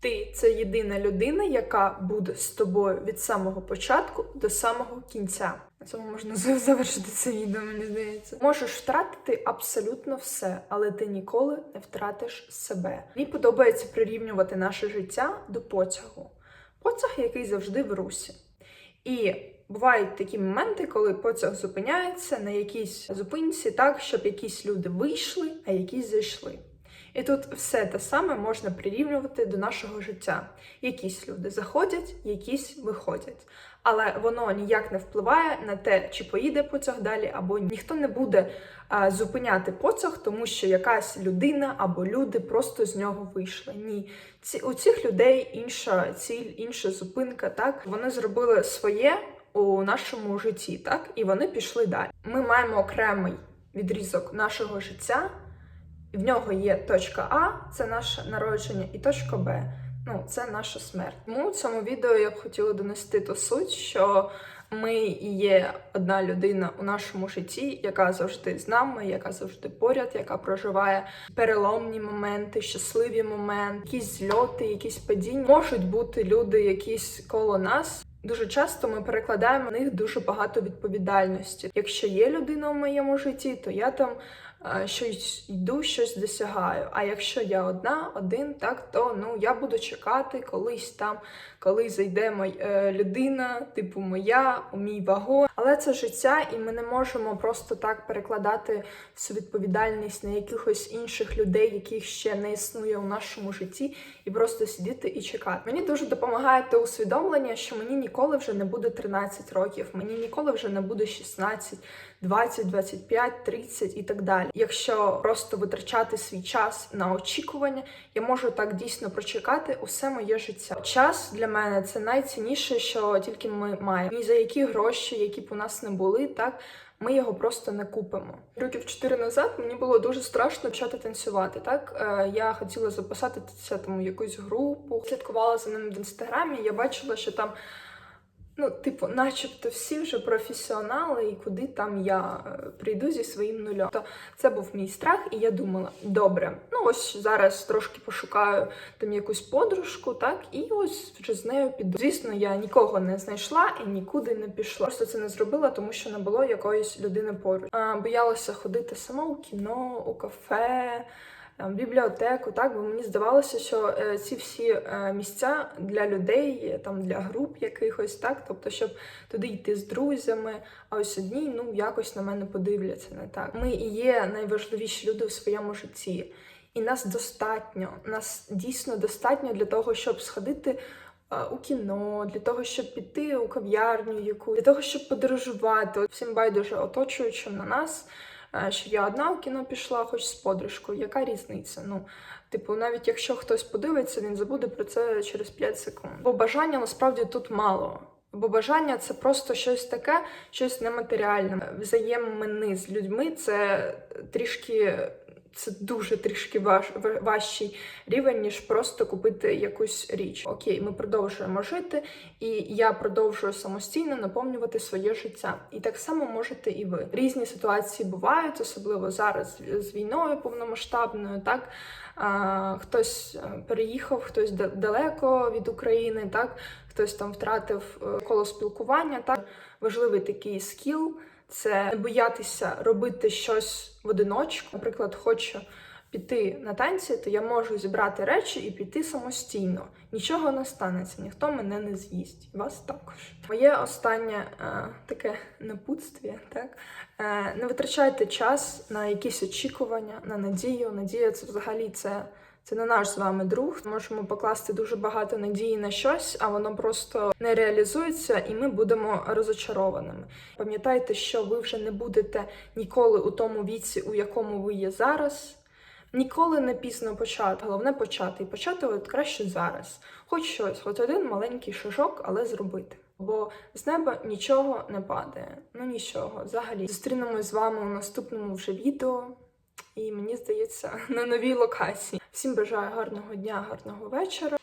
Ти це єдина людина, яка буде з тобою від самого початку до самого кінця. На цьому можна завершити це відео, мені здається. Можеш втратити абсолютно все, але ти ніколи не втратиш себе. Мені подобається прирівнювати наше життя до потягу. Потяг, який завжди в русі. І бувають такі моменти, коли потяг зупиняється на якійсь зупинці, так, щоб якісь люди вийшли, а якісь зайшли. І тут все те саме можна прирівнювати до нашого життя. Якісь люди заходять, якісь виходять. Але воно ніяк не впливає на те, чи поїде потяг далі, або ні. ніхто не буде а, зупиняти потяг, тому що якась людина або люди просто з нього вийшли. Ні, ці у цих людей інша ціль, інша зупинка. Так вони зробили своє у нашому житті, так і вони пішли далі. Ми маємо окремий відрізок нашого життя. В нього є точка А, це наше народження, і точка Б. Ну, це наша смерть. Тому у цьому відео я б хотіла донести ту суть, що ми є одна людина у нашому житті, яка завжди з нами, яка завжди поряд, яка проживає переломні моменти, щасливі моменти, якісь зльоти, якісь падіння. Можуть бути люди, якісь коло нас. Дуже часто ми перекладаємо на них дуже багато відповідальності. Якщо є людина в моєму житті, то я там е, щось йду, щось досягаю. А якщо я одна, один, так то ну я буду чекати колись там, коли зайде моя е, людина, типу моя, у мій вагон. Але це життя, і ми не можемо просто так перекладати всю відповідальність на якихось інших людей, яких ще не існує у нашому житті, і просто сидіти і чекати. Мені дуже допомагає те усвідомлення, що мені ніколи вже не буде 13 років, мені ніколи вже не буде 16, 20, 25, 30 і так далі. Якщо просто витрачати свій час на очікування, я можу так дійсно прочекати усе моє життя. Час для мене це найцінніше, що тільки ми маємо. Ні за які гроші, які б у нас не були, так. Ми його просто не купимо. Років чотири назад мені було дуже страшно почати танцювати. Так Е, я хотіла записатися там у якусь групу, слідкувала за ним в інстаграмі. Я бачила, що там Ну, типу, начебто всі вже професіонали, і куди там я е, прийду зі своїм нульом. То це був мій страх, і я думала, добре, ну ось зараз трошки пошукаю там якусь подружку, так, і ось вже з нею піду. Звісно, я нікого не знайшла і нікуди не пішла. Просто це не зробила, тому що не було якоїсь людини поруч. А, боялася ходити сама у кіно, у кафе там, бібліотеку, так, бо мені здавалося, що е, ці всі е, місця для людей, там для груп якихось, так, тобто, щоб туди йти з друзями, а ось одні, ну, якось на мене подивляться, не так. Ми і є найважливіші люди у своєму житті. І нас достатньо, нас дійсно достатньо для того, щоб сходити е, у кіно, для того, щоб піти у кав'ярню, яку для того, щоб подорожувати. Всім байдуже оточуючим на нас. Е, Що я одна в кіно пішла, хоч з подружкою. Яка різниця? Ну, типу, навіть якщо хтось подивиться, він забуде про це через 5 секунд. Бо бажання насправді тут мало. Бо бажання це просто щось таке, щось нематеріальне. Взаємини з людьми це трішки. Це дуже трішки важ, важчий рівень, ніж просто купити якусь річ. Окей, ми продовжуємо жити, і я продовжую самостійно наповнювати своє життя. І так само можете і ви. Різні ситуації бувають, особливо зараз з- війною повномасштабною. Так а, хтось е, переїхав, хтось да- далеко від України, так хтось там втратив е, коло спілкування. Так важливий такий скіл це не боятися робити щось в одиночку. Наприклад, хочу піти на танці, то я можу зібрати речі і піти самостійно. Нічого не станеться, ніхто мене не з'їсть. Вас також. Моє останнє е, таке напутствие, так е, не витрачайте час на якісь очікування, на надію. Надія це взагалі це. Це не наш з вами друг. Можемо покласти дуже багато надії на щось, а воно просто не реалізується, і ми будемо розочарованими. Пам'ятайте, що ви вже не будете ніколи у тому віці, у якому ви є зараз. Ніколи не пізно почати. Головне почати. І почати от краще зараз. Хоч щось, хоч один маленький шажок, але зробити. Бо з неба нічого не падає. Ну нічого, взагалі. Зустрінемось з вами у наступному вже відео. І мені здається, на новій локації. Всім бажаю гарного дня, гарного вечора.